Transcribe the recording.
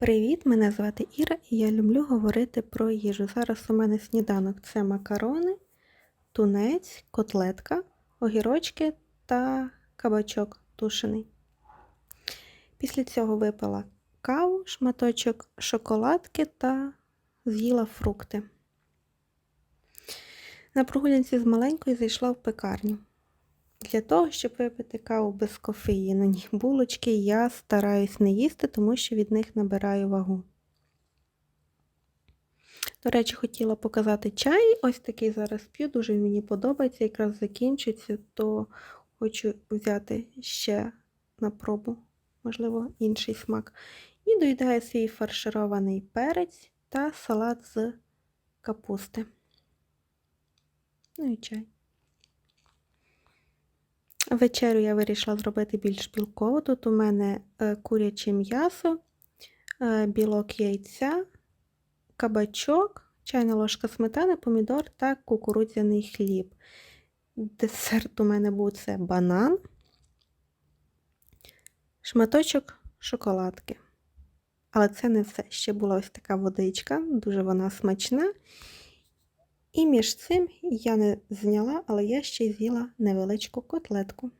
Привіт, мене звати Іра і я люблю говорити про їжу. Зараз у мене сніданок це макарони, тунець, котлетка, огірочки та кабачок тушений. Після цього випила каву, шматочок шоколадки та з'їла фрукти. На прогулянці з маленькою зайшла в пекарню. Для того, щоб випити каву без кофеїну, булочки, я стараюсь не їсти, тому що від них набираю вагу. До речі, хотіла показати чай. Ось такий зараз п'ю, дуже мені подобається. Якраз закінчиться, то хочу взяти ще на пробу, можливо, інший смак. І доїдаю свій фарширований перець та салат з капусти. Ну і чай. Вечерю я вирішила зробити більш білково. Тут у мене е, куряче м'ясо, е, білок яйця, кабачок, чайна ложка сметани, помідор та кукурудзяний хліб. Десерт у мене був це банан, шматочок шоколадки. Але це не все. Ще була ось така водичка, дуже вона смачна. І між цим я не зняла, але я ще й з'їла невеличку котлетку.